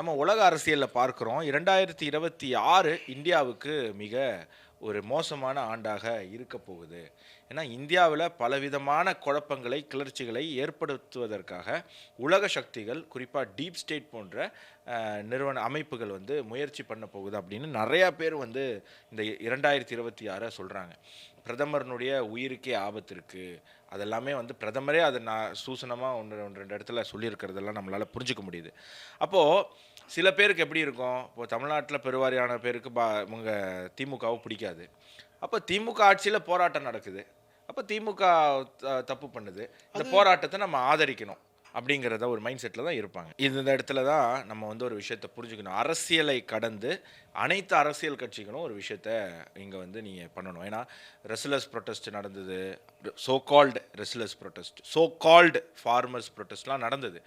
நம்ம உலக அரசியலில் பார்க்குறோம். இரண்டாயிரத்தி இருபத்தி ஆறு இந்தியாவுக்கு மிக ஒரு மோசமான ஆண்டாக இருக்க போகுது. ஏன்னா இந்தியாவில் பலவிதமான குழப்பங்களை கிளர்ச்சிகளை ஏற்படுத்துவதற்காக உலக சக்திகள் குறிப்பாக டீப் ஸ்டேட் போன்ற நிறுவன அமைப்புகள் வந்து முயற்சி பண்ண போகுது அப்படின்னு நிறையா பேர் வந்து இந்த இரண்டாயிரத்தி இருபத்தி ஆறை சொல்கிறாங்க பிரதமரனுடைய உயிருக்கே ஆபத்து இருக்குது அதெல்லாமே வந்து பிரதமரே அதை நான் சூசனமாக ஒன்று ஒன்று ரெண்டு இடத்துல சொல்லியிருக்கிறதெல்லாம் நம்மளால் புரிஞ்சுக்க முடியுது. அப்போது சில பேருக்கு எப்படி இருக்கும்? இப்போ தமிழ்நாட்டில் பெருவாரியான பேருக்கு பா இவங்க திமுகவை பிடிக்காது. அப்போ திமுக ஆட்சியில் போராட்டம் நடக்குது. அப்போ திமுக த- தப்பு பண்ணுது. இந்த போராட்டத்தை நம்ம ஆதரிக்கணும். அப்படிங்கிறத ஒரு மைண்ட் செட்டில் தான் இருப்பாங்க. இந்த இடத்துல தான் நம்ம வந்து ஒரு விஷயத்தை புரிஞ்சுக்கணும். அரசியலை கடந்து அனைத்து அரசியல் கட்சிகளும் ஒரு விஷயத்த இங்கே வந்து நீங்கள் பண்ணணும். ஏன்னா ரெஸ்லர்ஸ் ப்ரொட்டஸ்ட் நடந்தது. So called wrestlers protest so called farmers ப்ரொட்டஸ்ட்லாம் நடந்தது.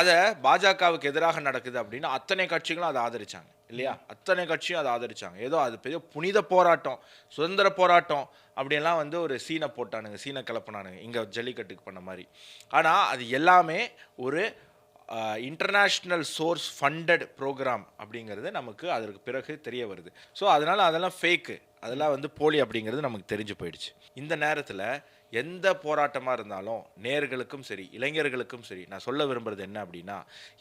அதை பாஜகவுக்கு எதிராக நடக்குது அப்படின்னு அத்தனை கட்சிகளும் அதை ஆதரித்தாங்க இல்லையா? அத்தனை கட்சியும் அதை ஆதரித்தாங்க ஏதோ அது பெரிய புனித போராட்டம் சுதந்திர போராட்டம் அப்படியெல்லாம் வந்து ஒரு சீனை போட்டானுங்க சீனை கிளப்பினானுங்க. இங்கே ஜல்லிக்கட்டுக்கு பண்ண மாதிரி. ஆனால் அது எல்லாமே ஒரு இன்டர்நேஷ்னல் சோர்ஸ் ஃபண்டட் ப்ரோக்ராம் அப்படிங்கிறது நமக்கு அதற்கு பிறகு தெரிய வருது. ஸோ அதனால் அதெல்லாம் ஃபேக்கு அதெல்லாம் வந்து போலி அப்படிங்கிறது நமக்கு தெரிஞ்சு போயிடுச்சு. இந்த நேரத்தில் எந்த போராட்டமாக இருந்தாலும் நேர்களுக்கும் சரி இளைஞர்களுக்கும் சரி நான் சொல்ல விரும்புறது என்ன அப்படின்னா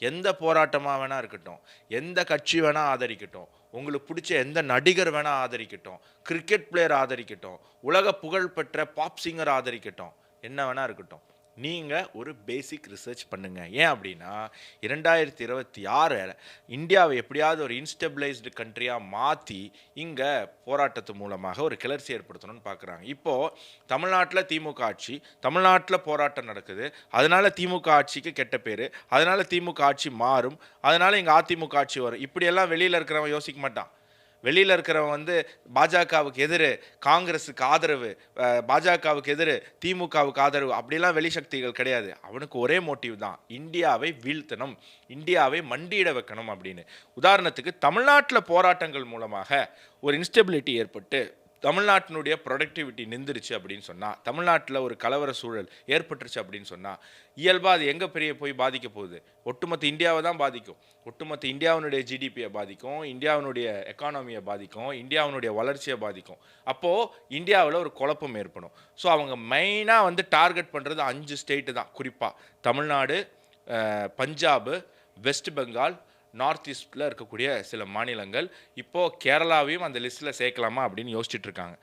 எந்த போராட்டமாக வேணா இருக்கட்டும் எந்த கட்சி வேணால் ஆதரிக்கட்டும் உங்களுக்கு பிடிச்ச எந்த நடிகர் வேணால் ஆதரிக்கட்டும் கிரிக்கெட் பிளேயர் ஆதரிக்கட்டும் உலக புகழ்பெற்ற பாப் சிங்கர் ஆதரிக்கட்டும் என்ன வேணா இருக்கட்டும். நீங்கள் ஒரு பேசிக் ரிசர்ச் பண்ணுங்கள் ஏன் அப்படின்னா இரண்டாயிரத்தி இருபத்தி ஆறு இந்தியாவை எப்படியாவது ஒரு இன்ஸ்டெபிளைஸ்டு கண்ட்ரியாக மாற்றி இங்கே போராட்டத்து மூலமாக ஒரு கிளர்ச்சி ஏற்படுத்தணும்னு பார்க்குறாங்க இப்போது தமிழ்நாட்டில் திமுக ஆட்சி தமிழ்நாட்டில் போராட்டம் நடக்குது. அதனால் திமுக ஆட்சிக்கு கெட்ட பேர் அதனால் திமுக ஆட்சி மாறும் அதனால் இங்கே அதிமுக ஆட்சி வரும். இப்படியெல்லாம் வெளியில் இருக்கிறவன் யோசிக்க மாட்டான். வெளியில் இருக்கிறவன் வந்து பாஜகவுக்கு எதிர் காங்கிரஸுக்கு ஆதரவு பாஜகவுக்கு எதிர் திமுகவுக்கு ஆதரவு அப்படிலாம் வெளிசக்திகள் கிடையாது. அவனுக்கு ஒரே மோட்டிவ் தான். இந்தியாவை வீழ்த்தணும் இந்தியாவை மண்டியிட வைக்கணும் அப்படின்னு. உதாரணத்துக்கு தமிழ்நாட்டில் போராட்டங்கள் மூலமாக ஒரு இன்ஸ்டெபிலிட்டி ஏற்பட்டு தமிழ்நாட்டினுடைய ப்ரொடக்டிவிட்டி நின்றுருச்சு அப்படின்னு சொன்னால் தமிழ்நாட்டில் ஒரு கலவர சூழல் ஏற்பட்டுருச்சு அப்படின்னு சொன்னால் இயல்பாக அது எங்கே பெரிய போய் பாதிக்க போகுது? ஒட்டுமொத்த இந்தியாவை தான் பாதிக்கும். ஒட்டுமொத்த இந்தியாவினுடைய ஜிடிபியை பாதிக்கும் இந்தியாவினுடைய எக்கானமியை பாதிக்கும் இந்தியாவினுடைய வளர்ச்சியை பாதிக்கும். அப்போது இந்தியாவில் ஒரு குழப்பம் ஏற்படும். ஸோ அவங்க மெயினாக வந்து டார்கெட் பண்ணுறது அஞ்சு ஸ்டேட்டு தான். குறிப்பாக தமிழ்நாடு பஞ்சாபு வெஸ்ட் பெங்கால் நார்த் ஈஸ்டில் இருக்கக்கூடிய சில மாநிலங்கள் இப்போது கேரளாவையும் அந்த லிஸ்ட்டில் சேர்க்கலாமா அப்படின்னு யோசிச்சுட்டு இருக்காங்க.